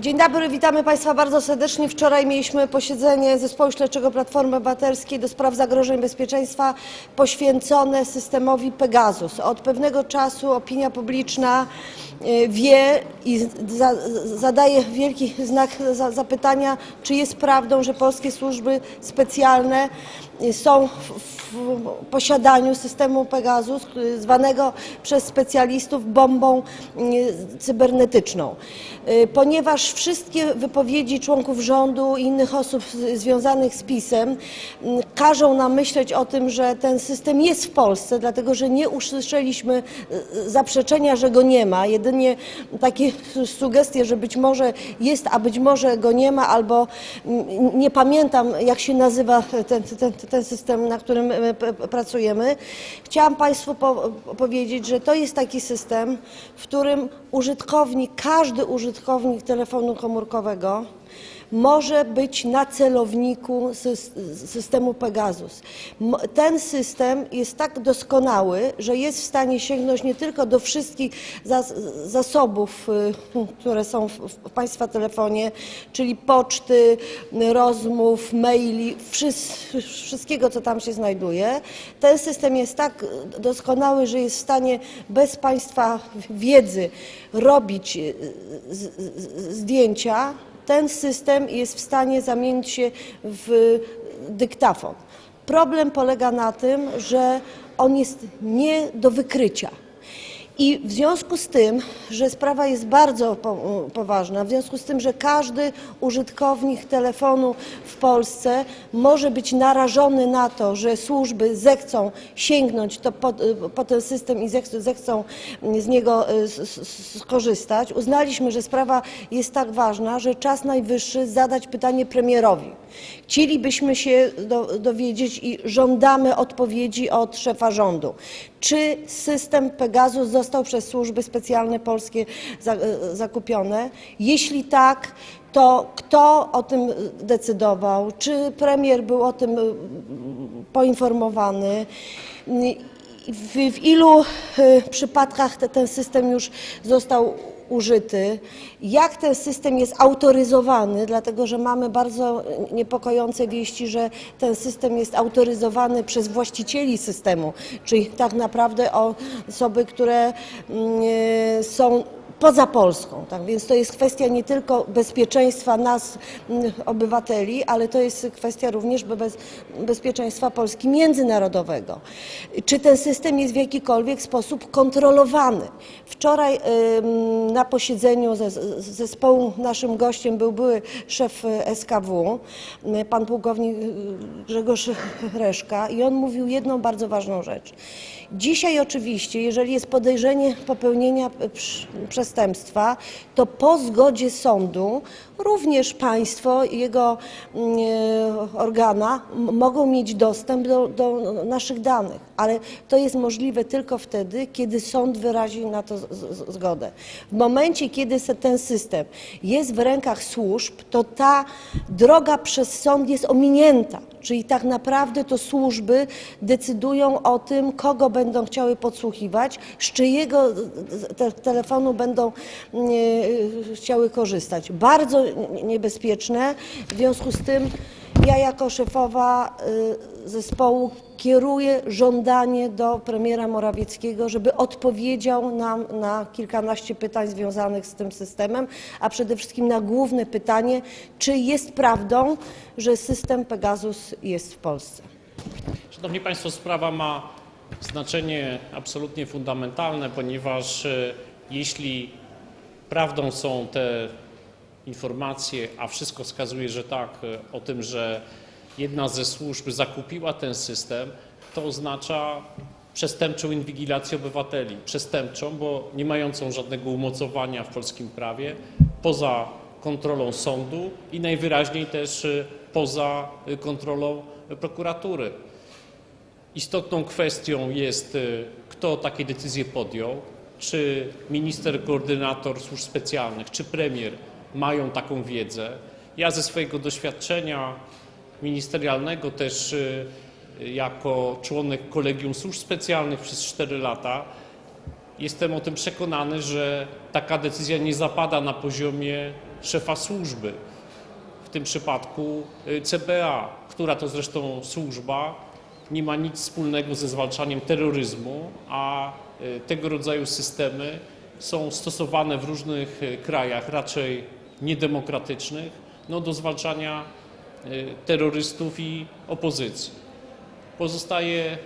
Dzień dobry, witamy Państwa bardzo serdecznie. Wczoraj mieliśmy posiedzenie Zespołu Śledczego Platformy Obywatelskiej do spraw zagrożeń bezpieczeństwa poświęcone systemowi Pegasus. Od pewnego czasu opinia publiczna y, wie i za, zadaje wielki znak za, zapytania, czy jest prawdą, że polskie służby specjalne są w, posiadaniu systemu Pegasus, y, zwanego przez specjalistów bombą y, cybernetyczną. Y, Ponieważ wszystkie wypowiedzi członków rządu i innych osób związanych z PiSem mm, każą nam myśleć o tym, że ten system jest w Polsce, dlatego że nie usłyszeliśmy y, zaprzeczenia, że go nie ma. Jedynie takie sugestie, że być może jest, a być może go nie ma, albo mm, nie pamiętam, jak się nazywa ten, ten, ten system, na którym p- pracujemy. Chciałam Państwu po, powiedzieć, że to jest taki system, w którym użytkownik, każdy użytkownik telefonu komórkowego może być na celowniku sys- systemu Pegasus. Ten system jest tak doskonały, że jest w stanie sięgnąć nie tylko do wszystkich zas- zasobów, y, które są w, Państwa telefonie, czyli poczty, rozmów, maili, wszys- wszystkiego, co tam się znajduje. Ten system jest tak doskonały, że jest w stanie bez Państwa wiedzy robić y, zdjęcia, ten system jest w stanie zamienić się w dyktafon. Problem polega na tym, że on jest nie do wykrycia. I w związku z tym, że sprawa jest bardzo po, poważna, w związku z tym, że każdy użytkownik telefonu w Polsce może być narażony na to, że służby zechcą sięgnąć to po, po ten system i zechcą, z niego s- skorzystać, uznaliśmy, że sprawa jest tak ważna, że czas najwyższy zadać pytanie premierowi. Chcielibyśmy się do, dowiedzieć i żądamy odpowiedzi od szefa rządu. Czy system Pegasus został przez służby specjalne polskie e, zakupione? Jeśli tak, to kto o tym decydował? Czy premier był o tym e, poinformowany? W, w ilu e, przypadkach te, ten system już został użyty? Jak ten system jest autoryzowany? Dlatego, że mamy bardzo niepokojące wieści, że ten system jest autoryzowany przez właścicieli systemu, czyli tak naprawdę osoby, które mm, są poza Polską. Tak więc to jest kwestia nie tylko bezpieczeństwa nas, obywateli, ale to jest kwestia również bez, bezpieczeństwa Polski międzynarodowego. Czy ten system jest w jakikolwiek sposób kontrolowany? Wczoraj na posiedzeniu zespołu naszym gościem był były szef SKW, pan pułkownik y, Grzegorz Reszka i on mówił jedną bardzo ważną rzecz. Dzisiaj oczywiście, jeżeli jest podejrzenie popełnienia y, przy- przestępstwa, to po zgodzie sądu również państwo i jego mm, e, organa mogą mieć dostęp do, do naszych danych, ale to jest możliwe tylko wtedy, kiedy sąd wyrazi na to zgodę. W momencie, kiedy ten system jest w rękach służb, to ta droga przez sąd jest ominięta. Czyli tak naprawdę to służby decydują o tym, kogo będą chciały podsłuchiwać, z czyjego te, telefonu będą mm, e, chciały korzystać. Bardzo niebezpieczne. W związku z tym ja jako szefowa y, zespołu kieruję żądanie do premiera Morawieckiego, żeby odpowiedział nam na kilkanaście pytań związanych z tym systemem, a przede wszystkim na główne pytanie, czy jest prawdą, że system Pegasus jest w Polsce. Szanowni Państwo, sprawa ma znaczenie absolutnie fundamentalne, ponieważ e, jeśli prawdą są te informacje, a wszystko wskazuje, że tak, e, o tym, że jedna ze służb zakupiła ten system, to oznacza przestępczą inwigilację obywateli. Przestępczą, bo nie mającą żadnego umocowania w polskim prawie, poza kontrolą sądu i najwyraźniej też e, poza e, kontrolą prokuratury. Istotną kwestią jest, kto takie decyzje podjął, czy minister koordynator służb specjalnych, czy premier mają taką wiedzę. Ja ze swojego doświadczenia ministerialnego, też y, jako członek kolegium służb specjalnych przez 4 lata, jestem o tym przekonany, że taka decyzja nie zapada na poziomie szefa służby, w tym przypadku y, CBA, która to zresztą służba nie ma nic wspólnego ze zwalczaniem terroryzmu, a y, tego rodzaju systemy są stosowane w różnych krajach, raczej niedemokratycznych, no, do zwalczania y, terrorystów i opozycji. Pozostaje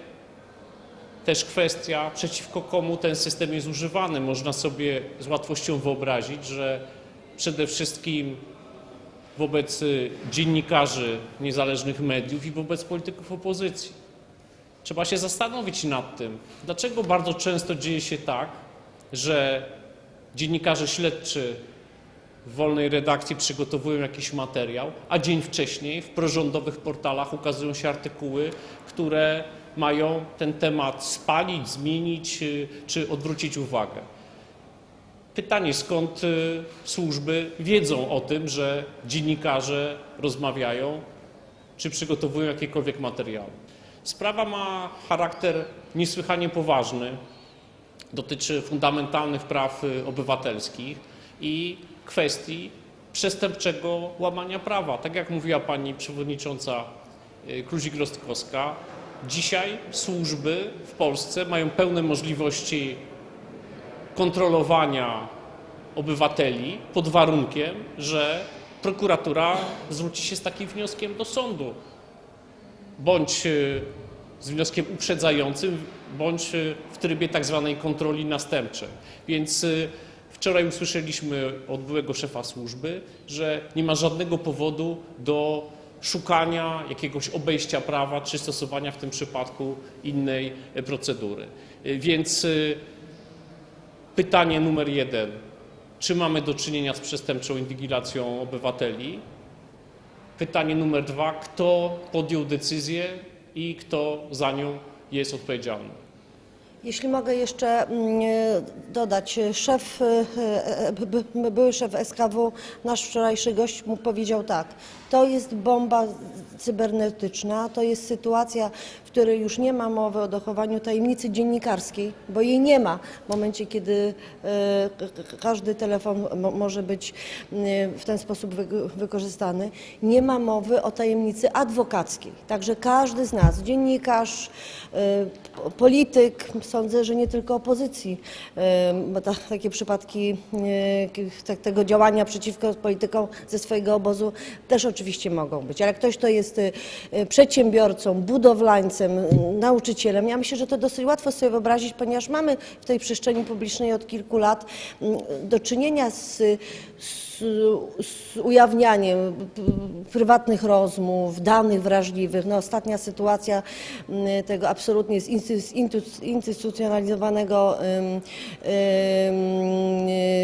też kwestia, przeciwko komu ten system jest używany. Można sobie z łatwością wyobrazić, że przede wszystkim wobec y, dziennikarzy niezależnych mediów i wobec polityków opozycji. Trzeba się zastanowić nad tym, dlaczego bardzo często dzieje się tak, że dziennikarze śledczy w wolnej redakcji przygotowują jakiś materiał, a dzień wcześniej w prorządowych portalach ukazują się artykuły, które mają ten temat spalić, zmienić y, czy odwrócić uwagę. Pytanie, skąd y, służby wiedzą o tym, że dziennikarze rozmawiają czy przygotowują jakiekolwiek materiały. Sprawa ma charakter niesłychanie poważny, dotyczy fundamentalnych praw y, obywatelskich i kwestii przestępczego łamania prawa. Tak jak mówiła pani przewodnicząca y, Kluzik-Rostkowska, dzisiaj służby w Polsce mają pełne możliwości kontrolowania obywateli pod warunkiem, że prokuratura zwróci się z takim wnioskiem do sądu, bądź y, z wnioskiem uprzedzającym, bądź y, w trybie tak zwanej kontroli następczej. Więc wczoraj usłyszeliśmy od byłego szefa służby, że nie ma żadnego powodu do szukania jakiegoś obejścia prawa czy stosowania w tym przypadku innej y, procedury. Y, Więc y, pytanie numer jeden. Czy mamy do czynienia z przestępczą inwigilacją obywateli? Pytanie numer dwa. Kto podjął decyzję i kto za nią jest odpowiedzialny? Jeśli mogę jeszcze mm, e, dodać, e, szef, e, by- by- były szef SKW, nasz wczorajszy gość mu powiedział tak, to jest bomba cybernetyczna, to jest sytuacja, w której już nie ma mowy o dochowaniu tajemnicy dziennikarskiej, bo jej nie ma w momencie, kiedy każdy telefon mo- może być w ten sposób wy- wykorzystany. Nie ma mowy o tajemnicy adwokackiej. Także każdy z nas, dziennikarz, polityk, sądzę, że nie tylko opozycji, bo ta, takie przypadki e, tego działania przeciwko politykom ze swojego obozu też oczywiście mogą być. Ale ktoś, kto jest e, przedsiębiorcą, budowlańcem, nauczycielem, ja myślę, że to dosyć łatwo sobie wyobrazić, ponieważ mamy w tej przestrzeni publicznej od kilku lat m, do czynienia z, z, z ujawnianiem prywatnych rozmów, danych wrażliwych. No, ostatnia sytuacja m, tego absolutnie zinstytucjonalizowanego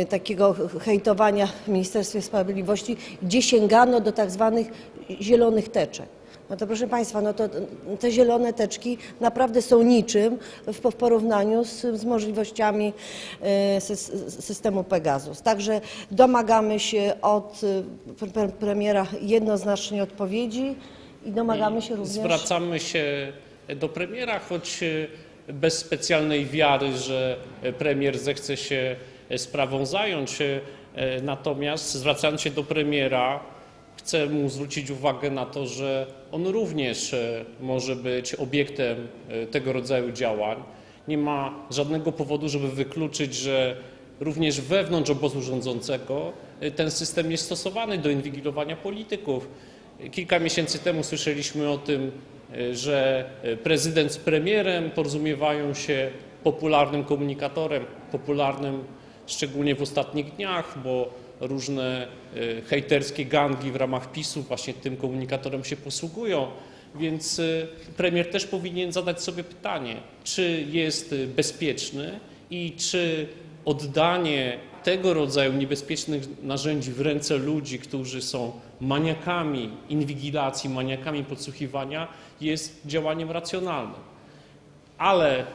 takiego hejtowania w Ministerstwie Sprawiedliwości, gdzie sięgano do tak zwanych zielonych teczek. No to proszę Państwa, no to te zielone teczki naprawdę są niczym w porównaniu z, z możliwościami e, sys- systemu Pegasus. Także domagamy się od e, pre- premiera jednoznacznie odpowiedzi i domagamy się również... Zwracamy się do premiera, choć e, bez specjalnej wiary, że premier zechce się sprawą zająć. Natomiast zwracając się do premiera, chcę mu zwrócić uwagę na to, że on również e, może być obiektem e, tego rodzaju działań. Nie ma żadnego powodu, żeby wykluczyć, że również wewnątrz obozu rządzącego e, ten system jest stosowany do inwigilowania polityków. Kilka miesięcy temu słyszeliśmy o tym, że prezydent z premierem porozumiewają się popularnym komunikatorem, popularnym szczególnie w ostatnich dniach, bo różne e, hejterskie gangi w ramach PiSu właśnie tym komunikatorem się posługują. Więc e, premier też powinien zadać sobie pytanie, czy jest bezpieczny i czy oddanie tego rodzaju niebezpiecznych narzędzi w ręce ludzi, którzy są maniakami inwigilacji, maniakami podsłuchiwania, jest działaniem racjonalnym. Ale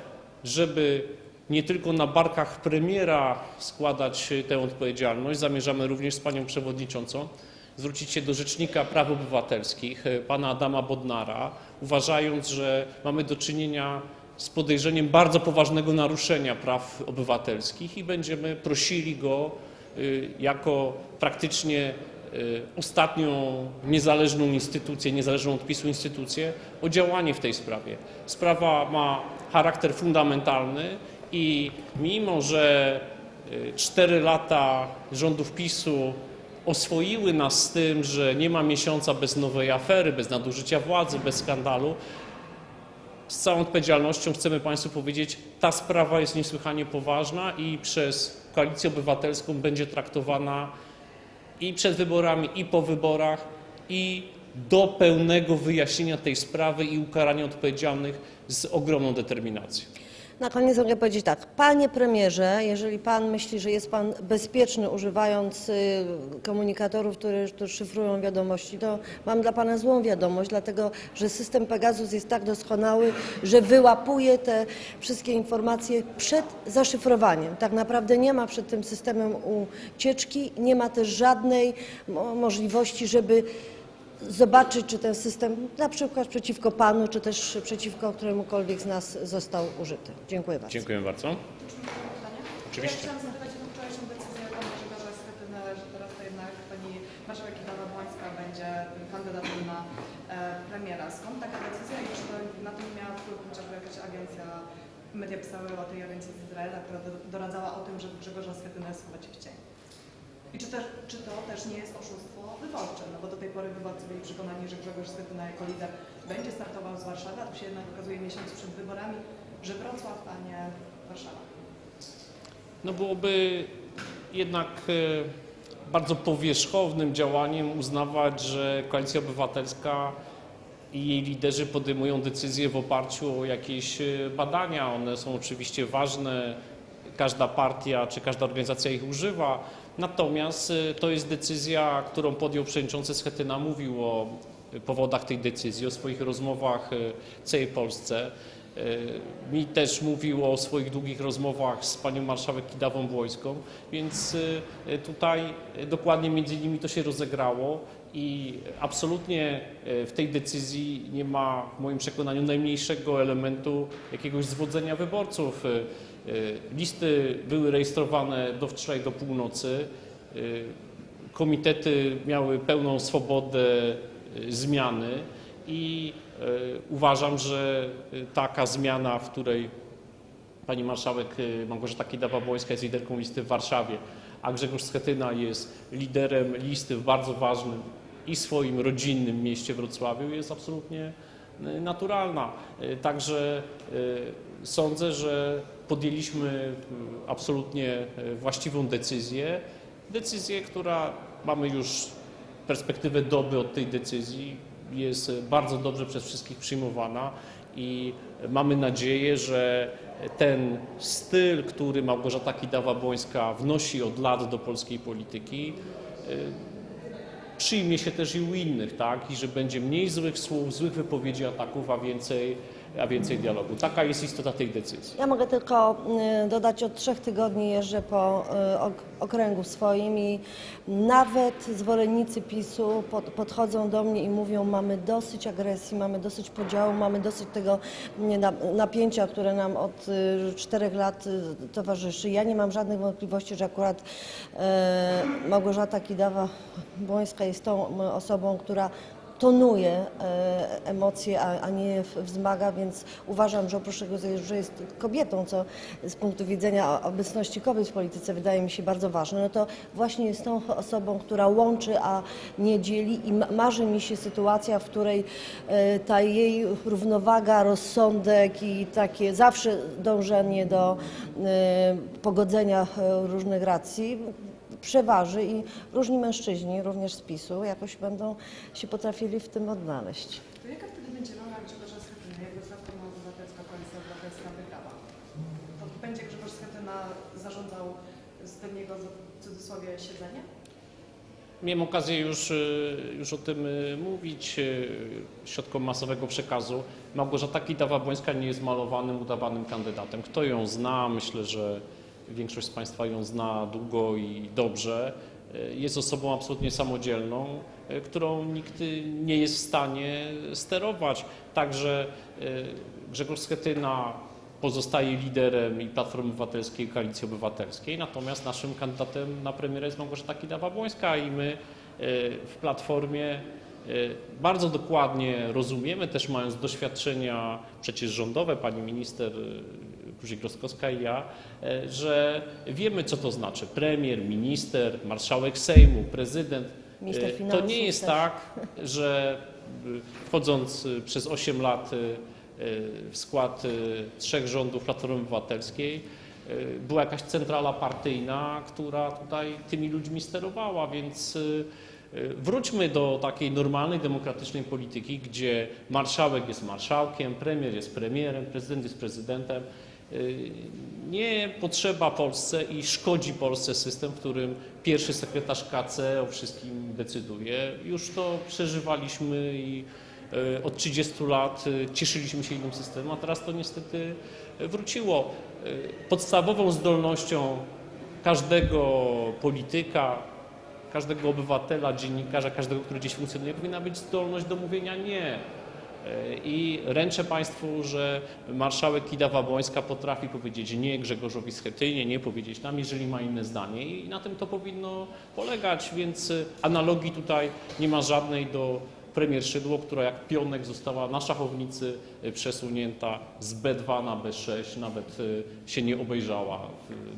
żeby nie tylko na barkach premiera składać y, tę odpowiedzialność, zamierzamy również z panią przewodniczącą zwrócić się do Rzecznika Praw Obywatelskich, y, pana Adama Bodnara, uważając, że mamy do czynienia z podejrzeniem bardzo poważnego naruszenia praw obywatelskich i będziemy prosili go y, jako praktycznie ostatnią niezależną instytucję, niezależną od PiSu instytucję o działanie w tej sprawie. Sprawa ma charakter fundamentalny i mimo, że y, cztery lata rządów PiSu oswoiły nas z tym, że nie ma miesiąca bez nowej afery, bez nadużycia władzy, bez skandalu, z całą odpowiedzialnością chcemy Państwu powiedzieć, ta sprawa jest niesłychanie poważna i przez Koalicję Obywatelską będzie traktowana i przed wyborami, i po wyborach, i do pełnego wyjaśnienia tej sprawy i ukarania odpowiedzialnych z ogromną determinacją. Na koniec mogę powiedzieć tak. Panie premierze, jeżeli pan myśli, że jest pan bezpieczny używając y, komunikatorów, które, które szyfrują wiadomości, to mam dla pana złą wiadomość, dlatego że system Pegasus jest tak doskonały, że wyłapuje te wszystkie informacje przed zaszyfrowaniem. Tak naprawdę nie ma przed tym systemem ucieczki, nie ma też żadnej mo- możliwości, żeby zobaczyć, czy ten system na przykład przeciwko panu, czy też przeciwko któremukolwiek z nas został użyty. Dziękuję bardzo. Dziękuję bardzo. Oczywiście. Ja chciałam zapytać o tą wczorajszą decyzję pana Grzegorza Schetyny, że teraz to jednak pani marszałek Kidawa Błońska będzie kandydatem na e, premiera. Skąd taka decyzja i czy to na to nie miała wpływu chociażby jakaś agencja, media pisały o tej agencji z Izraela, która do, doradzała o tym, żeby Grzegorza Schetynę schować w cień? I czy, czy to też nie jest oszustwo wyborcze? No bo do tej pory wyborcy byli przekonani, że Grzegorz Schetyna jako lider będzie startował z Warszawy, a tu się jednak okazuje miesiąc przed wyborami, że Wrocław, a nie Warszawa. No byłoby jednak e, bardzo powierzchownym działaniem uznawać, że Koalicja Obywatelska i jej liderzy podejmują decyzje w oparciu o jakieś e, badania. One są oczywiście ważne, każda partia czy każda organizacja ich używa. Natomiast e, to jest decyzja, którą podjął przewodniczący Schetyna, mówił o powodach tej decyzji, o swoich rozmowach w całej Polsce. E, Mi też mówił o swoich długich rozmowach z panią marszałek Kidawą Błońską, więc e, tutaj e, dokładnie między innymi to się rozegrało i absolutnie w tej decyzji nie ma w moim przekonaniu najmniejszego elementu jakiegoś zwodzenia wyborców. Listy były rejestrowane do wczoraj do północy. Komitety miały pełną swobodę zmiany i uważam, że e, taka zmiana, w której pani marszałek e, Małgorzata Kidawa-Błońska jest liderką listy w Warszawie, a Grzegorz Schetyna jest liderem listy w bardzo ważnym i swoim rodzinnym mieście Wrocławiu, jest absolutnie e, naturalna. E, Także e, sądzę, że podjęliśmy e, absolutnie e, właściwą decyzję. Decyzję, która mamy już perspektywę doby od tej decyzji jest bardzo dobrze przez wszystkich przyjmowana i mamy nadzieję, że ten styl, który Małgorzata Kidawa-Błońska wnosi od lat do polskiej polityki, y, przyjmie się też i u innych, tak? I że będzie mniej złych słów, złych wypowiedzi, ataków, a więcej, a więcej dialogu. Taka jest istota tej decyzji. Ja mogę tylko y, dodać, od trzech tygodni jeżdżę po y, ok- okręgu swoim i nawet zwolennicy PiSu pod, podchodzą do mnie i mówią, mamy dosyć agresji, mamy dosyć podziału, mamy dosyć tego napięcia, które nam od y, czterech lat towarzyszy. Ja nie mam żadnych wątpliwości, że akurat Małgorzata Kidawa-Błońska jest tą osobą, która tonuje e, emocje, a, nie wzmaga, więc uważam, że oprócz tego, że jest kobietą, co z punktu widzenia obecności kobiet w polityce wydaje mi się bardzo ważne, no to właśnie jest tą osobą, która łączy, a nie dzieli i ma- marzy mi się sytuacja, w której e, ta jej równowaga, rozsądek i takie zawsze dążenie do e, pogodzenia różnych racji przeważy i różni mężczyźni, również z PiSu, jakoś będą się potrafili w tym odnaleźć. To jaka wtedy będzie rola Grzegorza Schetyny, jakby Platforma Obywatelska, Koalicja Obywatelska wygrała? To będzie Grzegorz Schetyna zarządzał z pewnego w cudzysłowie siedzenia? Miałem okazję już, y, już o tym y, mówić y, środkom masowego przekazu. Małgorzata Kidawa-Błońska nie jest malowanym, udawanym kandydatem. Kto ją zna, myślę, że większość z Państwa ją zna długo i dobrze. e, jest osobą absolutnie samodzielną, e, którą nikt nie jest w stanie sterować. Także e, Grzegorz Schetyna pozostaje liderem i Platformy Obywatelskiej, i Koalicji Obywatelskiej, natomiast naszym kandydatem na premiera jest Małgorzata Kidawa-Błońska i my w Platformie bardzo dokładnie rozumiemy, też mając doświadczenia przecież rządowe, pani minister Guzik-Rostkowska i ja, e, że wiemy, co to znaczy premier, minister, marszałek Sejmu, prezydent. Minister E, To nie jest też. tak, że e, wchodząc przez 8 lat w skład trzech rządów Platformy Obywatelskiej była jakaś centrala partyjna, która tutaj tymi ludźmi sterowała, więc wróćmy do takiej normalnej, demokratycznej polityki, gdzie marszałek jest marszałkiem, premier jest premierem, prezydent jest prezydentem. Nie potrzeba Polsce i szkodzi Polsce system, w którym pierwszy sekretarz KC o wszystkim decyduje. Już to przeżywaliśmy i e, od 30 lat e, cieszyliśmy się innym systemem, a teraz to niestety wróciło. E, Podstawową zdolnością każdego polityka, każdego obywatela, dziennikarza, każdego, który gdzieś funkcjonuje, powinna być zdolność do mówienia nie. E, I ręczę Państwu, że marszałek Kidawa-Błońska potrafi powiedzieć nie Grzegorzowi Schetynie, nie powiedzieć nam, jeżeli ma inne zdanie i na tym to powinno polegać, więc e, analogii tutaj nie ma żadnej do premier Szydło, która jak pionek została na szachownicy e, przesunięta z B2 na B6, nawet się nie obejrzała,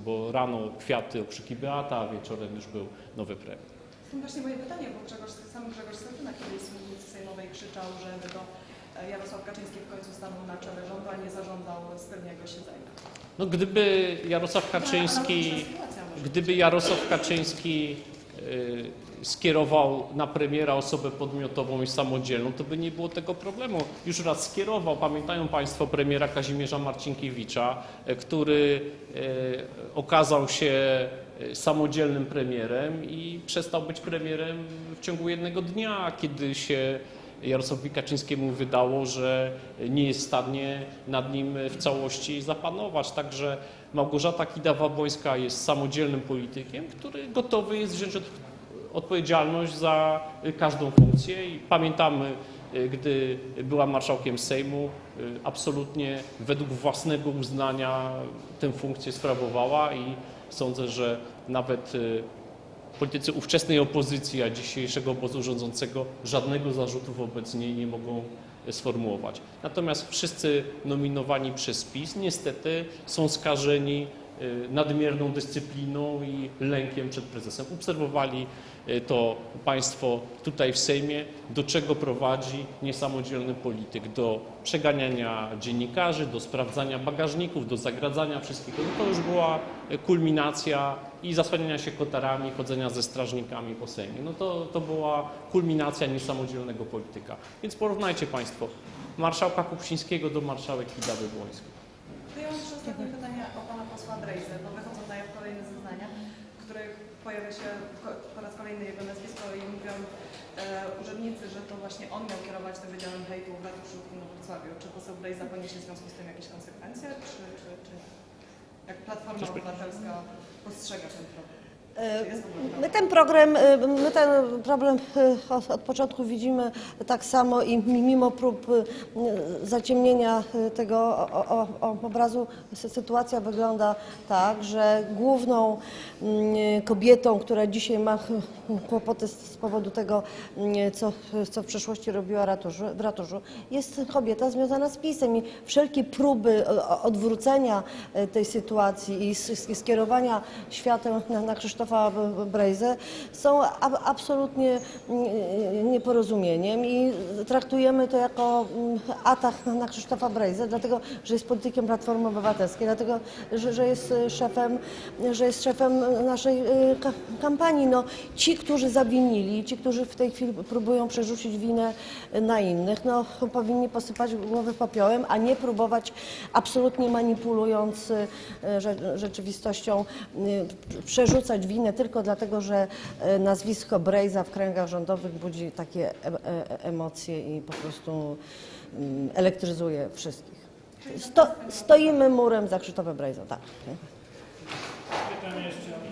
bo rano kwiaty, okrzyki Beata, a wieczorem już był nowy premier. To właśnie moje pytanie, bo Grzegorz, sam Grzegorz Schetyna kiedyś z mównicy sejmowej krzyczał, żeby to e, Jarosław Kaczyński w końcu stanął na czele rządu, a nie zażądał stylnego siedzenia. No, gdyby Jarosław Kaczyński, sytuacja może gdyby Jarosław Kaczyński y, skierował na premiera osobę podmiotową i samodzielną, to by nie było tego problemu. Już raz skierował, pamiętają Państwo premiera Kazimierza Marcinkiewicza, y, który okazał się samodzielnym premierem i przestał być premierem w ciągu jednego dnia, kiedy się Jarosławowi Kaczyńskiemu wydało, że nie jest w stanie nad nim w całości zapanować. Także Małgorzata Kidawa-Błońska jest samodzielnym politykiem, który gotowy jest wziąć od, odpowiedzialność za każdą funkcję i pamiętamy, gdy była marszałkiem Sejmu, absolutnie według własnego uznania tę funkcję sprawowała i sądzę, że nawet politycy ówczesnej opozycji, a dzisiejszego obozu rządzącego żadnego zarzutu wobec niej nie mogą sformułować. Natomiast wszyscy nominowani przez PiS niestety są skażeni y, nadmierną dyscypliną i lękiem przed prezesem. Obserwowali y, to Państwo tutaj w Sejmie, do czego prowadzi niesamodzielny polityk, do przeganiania dziennikarzy, do sprawdzania bagażników, do zagradzania wszystkiego. No to już była kulminacja i zasłaniania się kotarami, chodzenia ze strażnikami po Sejmie. No to, to była kulminacja niesamodzielnego polityka. Więc porównajcie Państwo marszałka Kuchcińskiego do marszałek Kidawy Błońskiej. To ja mam jeszcze ostatnie pytanie o pana posła Drejzę, bo wychodzą na jaw kolejne zeznania, w których pojawia się po raz kolejny jego nazwisko i mówią e, urzędnicy, że to właśnie on miał kierować tym wydziałem hejtu w ratuszu w Wrocławiu. Czy poseł Drejza poniesie w związku z tym jakieś konsekwencje, czy, czy, czy nie? Jak Platforma Obywatelska postrzega ten problem? E? My ten program, e, my ten problem e, od, początku widzimy tak samo i mimo prób zaciemnienia tego obrazu sy- sytuacja wygląda tak, że główną mm, kobietą, która dzisiaj ma kłopoty z powodu tego, mm, co, co w przeszłości robiła ratuszu, w ratuszu, jest kobieta związana z PiSem i wszelkie próby odwrócenia tej sytuacji i skierowania świateł na, na Krzysztofa B- Brejzę są absolutnie nieporozumieniem i traktujemy to jako mm, atak na, Krzysztofa Brejzę, dlatego, że jest politykiem Platformy Obywatelskiej, dlatego, że, że jest e, szefem, że jest szefem naszej e, ka- kampanii. No, ci, którzy zawinili, ci, którzy w tej chwili próbują przerzucić winę na innych, no, powinni posypać głowę popiołem, a nie próbować absolutnie manipulując e, rze- rzeczywistością e, przerzucać winę tylko dlatego, że e, nazwisko Brejza w kręgach rządowych budzi takie e- e- emocje i po prostu mm, elektryzuje wszystkich. Sto, stoimy murem za Krzysztofem Brejzą, tak. Pytam jeszcze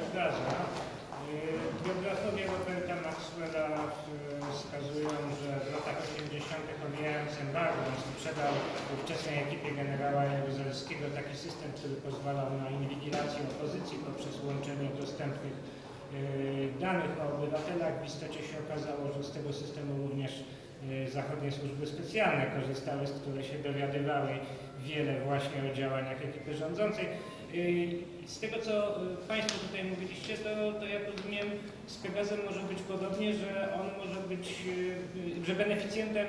Jaruzelskiego taki system, który pozwalał na inwigilację opozycji poprzez łączenie dostępnych e, danych o obywatelach. W istocie się okazało, że z tego systemu również e, zachodnie służby specjalne korzystały, z których się dowiadywały wiele właśnie o działaniach ekipy rządzącej. E, Z tego, co Państwo tutaj mówiliście, to, to ja rozumiem, z Pegazem może być podobnie, że on może być, że beneficjentem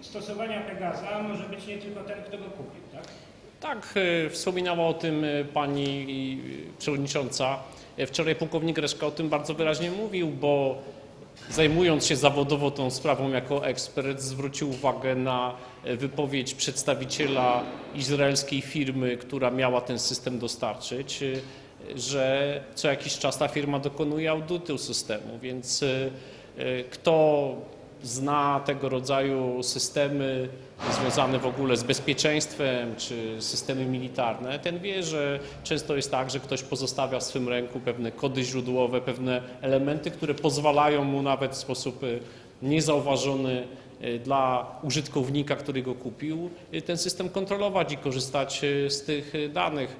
stosowania Pegaza może być nie tylko ten, kto go kupił, tak? Tak, e, wspominała o tym e, pani e, przewodnicząca. Wczoraj pułkownik Reszka o tym bardzo wyraźnie mówił, bo zajmując się zawodowo tą sprawą jako ekspert, zwrócił uwagę na wypowiedź przedstawiciela izraelskiej firmy, która miała ten system dostarczyć, że co jakiś czas ta firma dokonuje audytu systemu, więc kto zna tego rodzaju systemy związane w ogóle z bezpieczeństwem czy systemy militarne, ten wie, że często jest tak, że ktoś pozostawia w swym ręku pewne kody źródłowe, pewne elementy, które pozwalają mu nawet w sposób y, niezauważony dla użytkownika, który go kupił, y, ten system kontrolować i korzystać y, z tych y, danych.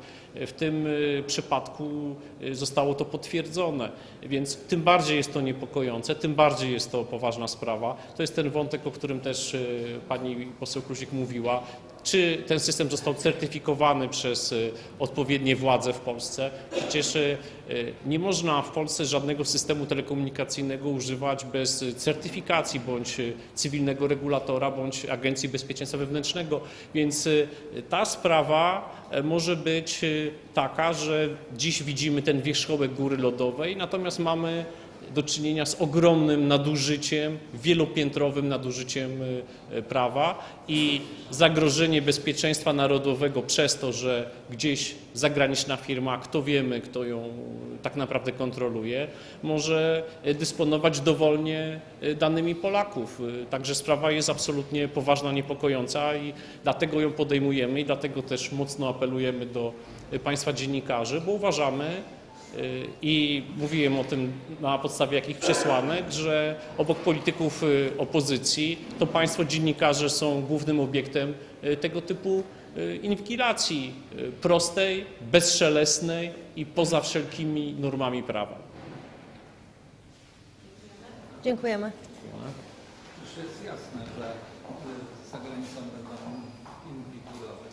W tym y, przypadku y, zostało to potwierdzone, więc tym bardziej jest to niepokojące, tym bardziej jest to poważna sprawa. To jest ten wątek, o którym też y, pani poseł Krusik mówiła. Czy ten system został certyfikowany przez y, odpowiednie władze w Polsce? Przecież y, nie można w Polsce żadnego systemu telekomunikacyjnego używać bez certyfikacji bądź y, cywilnego regulatora, bądź Agencji Bezpieczeństwa Wewnętrznego. Więc ta sprawa e, może być taka, że dziś widzimy ten wierzchołek góry lodowej, natomiast mamy do czynienia z ogromnym nadużyciem, wielopiętrowym nadużyciem y, y, prawa i zagrożenie bezpieczeństwa narodowego przez to, że gdzieś zagraniczna firma, kto wiemy, kto ją tak naprawdę kontroluje, może y, dysponować dowolnie y, danymi Polaków. Y, Także sprawa jest absolutnie poważna, niepokojąca i dlatego ją podejmujemy i dlatego też mocno apelujemy do y, Państwa dziennikarzy, bo uważamy, Y, I mówiłem o tym na podstawie jakich przesłanek, że obok polityków y, opozycji to państwo dziennikarze są głównym obiektem y, tego typu y, inwigilacji y, prostej, bezszelestnej i poza wszelkimi normami prawa. Dziękujemy. Już jest jasne, że y, za granicą będą inwigilować.